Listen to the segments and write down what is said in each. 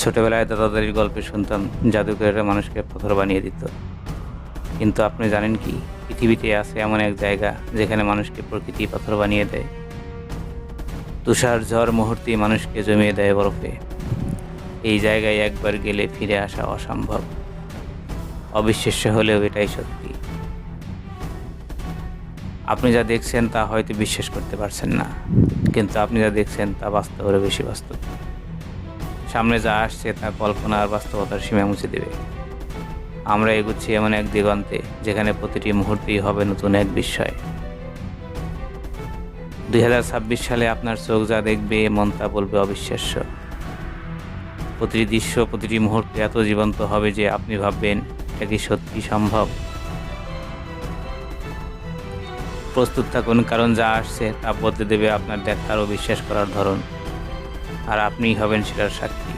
ছোটবেলায় দাদাদারির গল্পে শুনতাম জাদুকরেরা মানুষকে পাথর বানিয়ে দিত। কিন্তু আপনি জানেন কি, পৃথিবীতে আছে এমন এক জায়গা যেখানে মানুষকে প্রকৃতি পাথর বানিয়ে দেয়। তুষার ঝড় মুহূর্তেই মানুষকে জমিয়ে দেয় বরফে। এই জায়গায় একবার গেলে ফিরে আসা অসম্ভব। অবিশ্বাস্য হলেও এটাই সত্যি। আপনি যা দেখছেন তা হয়তো বিশ্বাস করতে পারছেন না, কিন্তু আপনি যা দেখছেন তা বাস্তবের বেশি বাস্তব। সামনে যা আসছে তা কল্পনা আর বাস্তবতার সীমা মুছে দেবে। আমরা এগুচ্ছি এমন এক দিগন্তে, যেখানে প্রতিটি মুহূর্তেই হবে নতুন এক বিস্ময়। দু হাজার ছাব্বিশ সালে আপনার চোখ যা দেখবে, মন তা বলবে অবিশ্বাস্য। প্রতিটি দৃশ্য, প্রতিটি মুহূর্তে এত জীবন্ত হবে যে আপনি ভাববেন, এটা কি সত্যি সম্ভব? প্রস্তুত থাকুন, কারণ যা আসছে তা বদলে দেবে আপনার দেখার ও বিশ্বাস করার ধরন। আর আপনিই হবেন সেটার সাক্ষী।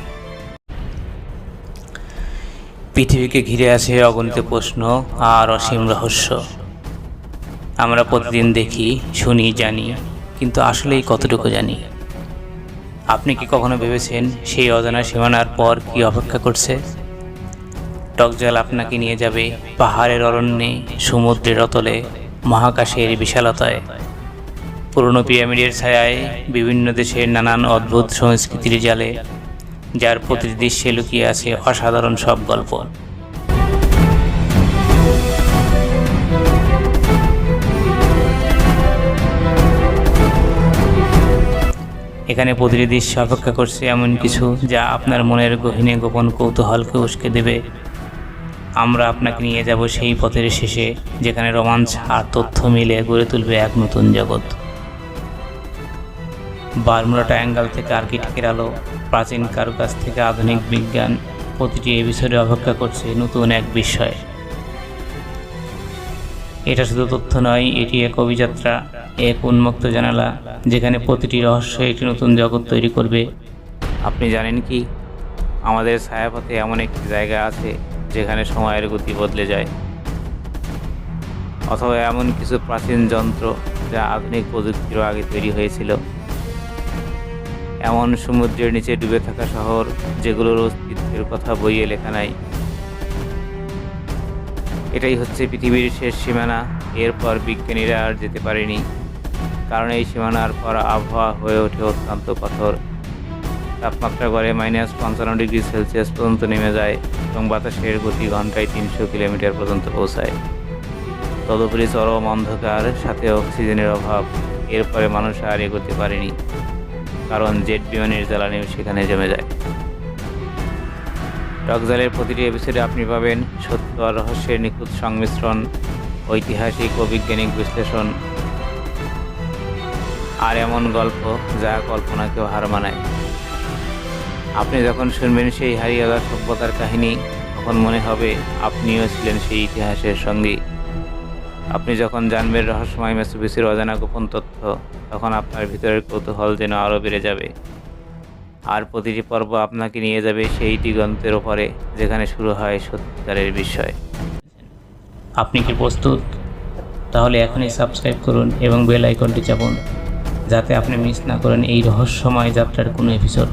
পৃথিবীকে ঘিরে আছে অগণিত প্রশ্ন আর অসীম রহস্য। আমরা প্রতিদিন দেখি, শুনি, জানি, কিন্তু আসলেই কতটুকু জানি? আপনি কি কখনো ভেবেছেন সেই অজানা সীমানার পর কি অপেক্ষা করছে? টকজল আপনাকে নিয়ে যাবে পাহাড়ের অরণ্যে, সমুদ্রের অতলে, মহাকাশের বিশালতায়। পুরনো পিরামিডের ছায়ায় বিভিন্ন দেশের নানান অদ্ভুত সংস্কৃতির জালে, যার প্রতিটি দৃশ্যে লুকিয়ে আছে অসাধারণ সব গল্প। এখানে প্রতিটি দৃশ্য অপেক্ষা করছে এমন কিছু যা আপনার মনের গহীনে গোপন কৌতূহলকে উস্কে দেবে। আমরা আপনাকে নিয়ে যাব সেই পথের শেষে, যেখানে রোমাঞ্চ আর তথ্য মিলে গড়ে তুলবে এক নতুন জগৎ। বারমুড়া ট্রায়াঙ্গল থেকে আর্কিটেক্টের আলো, প্রাচীন কারুকাজ থেকে আধুনিক বিজ্ঞান, প্রতিটি এপিসোডে অপেক্ষা করছে নতুন এক বিষয়। এটা শুধু তথ্য নয়, এটি এক অভিযাত্রা, এক উন্মুক্ত জানালা, যেখানে প্রতিটি রহস্য একটি নতুন জগৎ তৈরি করবে। আপনি জানেন কি? আমাদের ছায়াপথে এমন একটি জায়গা আছে, যেখানে সময়ের গতি বদলে যায়। অথবা এমন কিছু প্রাচীন যন্ত্র, যা আধুনিক প্রযুক্তিরও আগে তৈরি হয়েছিল। এমন সমুদ্রের নিচে ডুবে থাকা শহর যেগুলোর অস্তিত্বের কথা বইয়ে লেখা নাই। এটাই হচ্ছে পৃথিবীর শেষ সীমানা। এরপর বিজ্ঞানীরা আর যেতে পারেনি, কারণ এই সীমানার পর আবহাওয়া হয়ে ওঠে অত্যন্ত কঠোর। তাপমাত্রা গড়ে মাইনাস পঞ্চান্ন ডিগ্রি সেলসিয়াস পর্যন্ত নেমে যায় এবং বাতাসের গতি ঘন্টায় তিনশো কিলোমিটার পর্যন্ত পৌঁছায়। তদুপরি চরম অন্ধকার, সাথে অক্সিজেনের অভাব। এরপরে মানুষ আর এগোতে পারেনি। কারণ জেট বিমানের জ্বালানিও সেখানে জমে যায়। টকজালের প্রতিটি এপিসোডে আপনি পাবেন সত্য আর রহস্যের নিখুঁত সংমিশ্রণ, ঐতিহাসিক ও বৈজ্ঞানিক বিশ্লেষণ, আর এমন গল্প যা কল্পনাকেও হার মানায়। আপনি যখন শুনবেন সেই হারিয়ে যাওয়া সভ্যতার কাহিনী, তখন মনে হবে আপনিও ছিলেন সেই ইতিহাসের সঙ্গী। আপনি যখন জানবেন রহস্যময় মেসুবিসির অজানা গোপন তথ্য, তখন আপনার ভিতরের কৌতূহল যেন আরও বেড়ে যাবে। আর প্রতিটি পর্ব আপনাকে নিয়ে যাবে সেই দিগন্তের ওপরে, যেখানে শুরু হয় সত্যিকারের বিষয় আপনি কি প্রস্তুত? তাহলে এখনই সাবস্ক্রাইব করুন এবং বেল আইকনটি চাপুন, যাতে আপনি মিস না করেন এই রহস্যময় যাত্রার কোনো এপিসোড।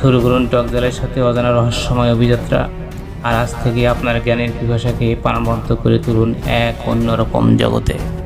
শুরু করুন টকজালের সাথে অজানা রহস্যময় অভিযাত্রা। আর আজ থেকে আপনার জ্ঞানের পিপাসাকে প্রাণবন্ত করে তুলুন এক অন্যরকম জগতে।